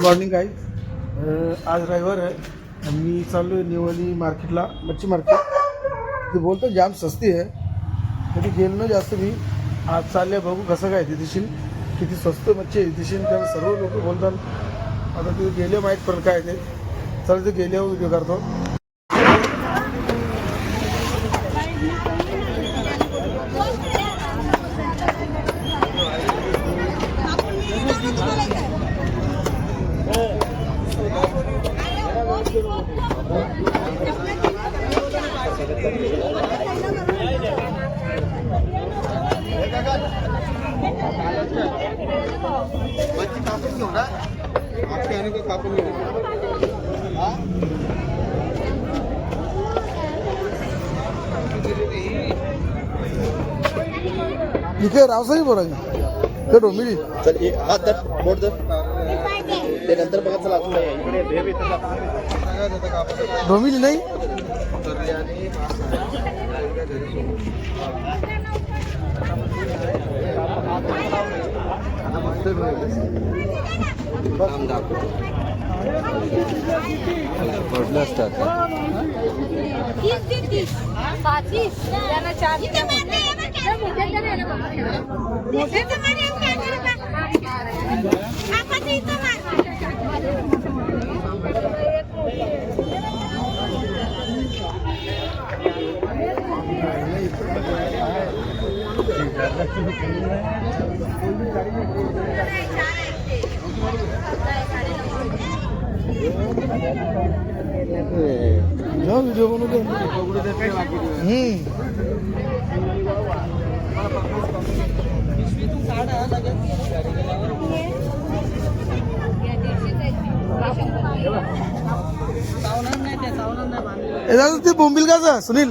Good morning guys आज रविवार आहे. मी चाललो आहे निवली मार्केटला मच्छी मार्केट. ते बोलतो जाम सस्ती आहे. कधी गेलो ना जास्त मी. आज चालले बघू कसं काय तिथेशील. किती स्वस्त मच्छी आहे तिथेशील. त्यामुळे सर्व लोक बोलतात. आता तिथे गेले माहीत पण काय ते. चल ते गेल्यावर व्हिडिओ करतो मच्छी कापून घेऊ ना आपली आणि तो कापून घेऊ हा? इथे रावसाई बोला ते डोंबिली चल ये हात धर बोट धर ते नंतर बघा चला इकडे भेब डोंबिली नाही? पडलं असतात त्यांना चार मोठ्याचं नाही ना मोठ्याचं जा व्हिडिओ बनवतो हम्म ए दादा ते बोंबील का सुनील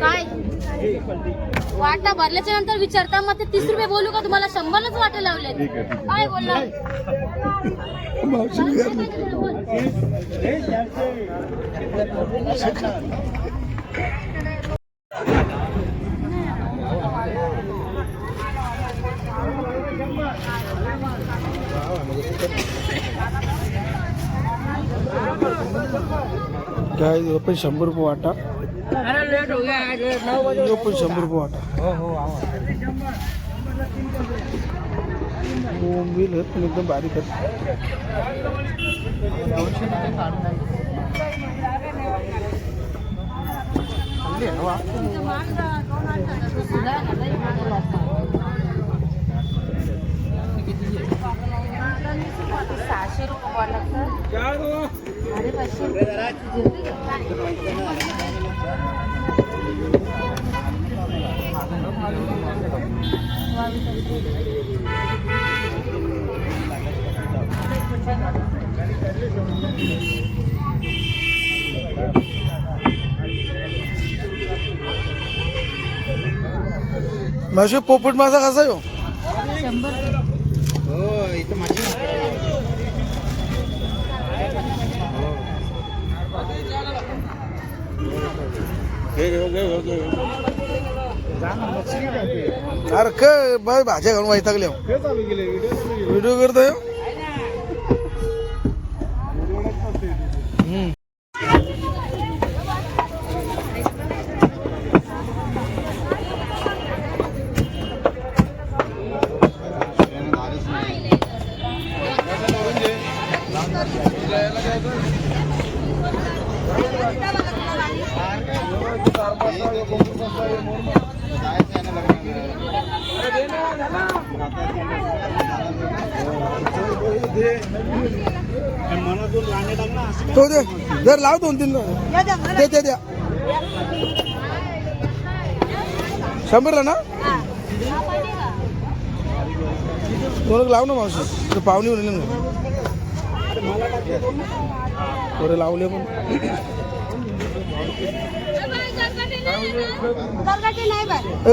काय वाटा भरल्याच्या नंतर विचारता मग ते तीस रुपये बोलू का तुम्हाला शंभरच वाटे लावले काय बोलणार काय हे पण शंभर रुपये वाटा. हे पण शंभर रुपये वाटा. बोंबील आहेत पण एकदम बारीक आहेत. बोलला पोपट माझा कसा आहे हो? शंभर हो इथं माझी घे घे घे घे अरे बाय भाज्या घालून हो. व्हिडिओ करतोय तो दे जर लाव दोन तीन. ते ते द्या शंभरला ना? दोन लाव ना मावशी? ते पाहुणे होईल ना थोडे लावले पण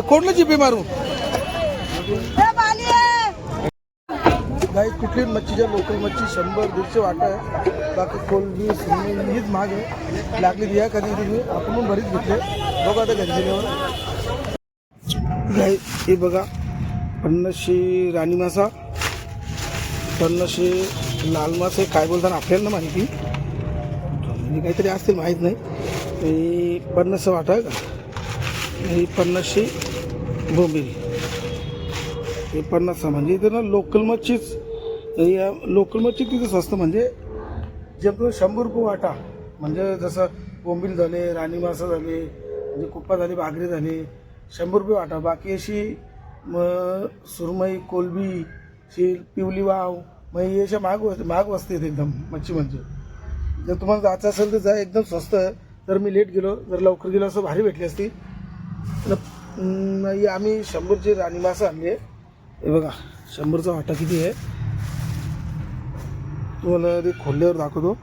कोणलं जिपे मारू? गाई कुठली मच्छीच्या लोकल मच्छी शंभर दीडशे वाटा आहे. बाकी कोलबी सुरमई हीच महाग आहे. लागली द्या कधी तुम्ही? आपण पण बरीच घेतले. बघू आता घरी गेल्यावर गाई हे बघा. पन्नासशे राणी मासा. पन्नासशे लाल मासे. काय बोलताना आपल्याला ना माहिती? काहीतरी असतील माहीत नाही. हे पन्नास वाटा ही पन्नासशे बोंबील. हे पन्नास म्हणजे इथं ना लोकल मच्छीच या लोकल मच्छी तिथं स्वस्त म्हणजे जे शंभर रुपये वाटा म्हणजे जसं बोंबील झाले राणी मासा झाले म्हणजे कुप्पा झाली बागरी झाली शंभर रुपये वाटा. बाकी अशी मग सुरमई कोलबी अशी पिवली वाव मग हे अशा महाग महाग वस्ती आहेत एकदम मच्छी म्हणजे. जर तुम्हाला जायचं असेल तर जा एकदम स्वस्त जर तर मी लेट गेलो जर लवकर गेलो असं भारी भेटली असती. नाही आम्ही शंभरची राणी मासं आणली. आहे हे बघा शंभरचा वाटा किती आहे? तुम्हाला ते खोल्यावर दाखवतो.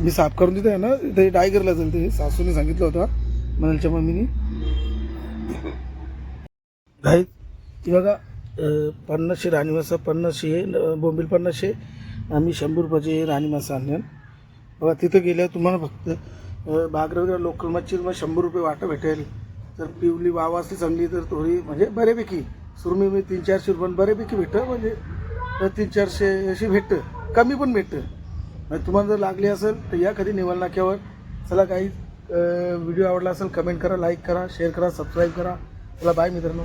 मी साफ करून देते आहे ना ते डायगरला जाईल ते. सासूने सांगितलं होतं मनालच्या मम्मीनी. घाई ती बघा पन्नासशे राणी मासा पन्नासशे बोंबील पन्नासशे. आम्ही शंभर रुपयाचे राणी मासा आणले. बघा तिथं गेल्यावर तुम्हाला फक्त बागरवगैरे लोकल मच्छी मग शंभर रुपये वाटा भेटेल. तर पिवली वाव असली चांगली तर थोडी म्हणजे बऱ्यापैकी. सुरमी मी तीन चारशे रुपये बऱ्यापैकी भेटतं म्हणजे तीन चारशे अशी भेटतं कमी पण भेटतं म्हणजे तुम्हाला जर लागली असेल तर या कधी निवल नाक्यावर चला काही व्हिडिओ आवडला असेल कमेंट करा लाईक करा शेअर करा सबस्क्राईब करा. चला बाय मित्रांनो.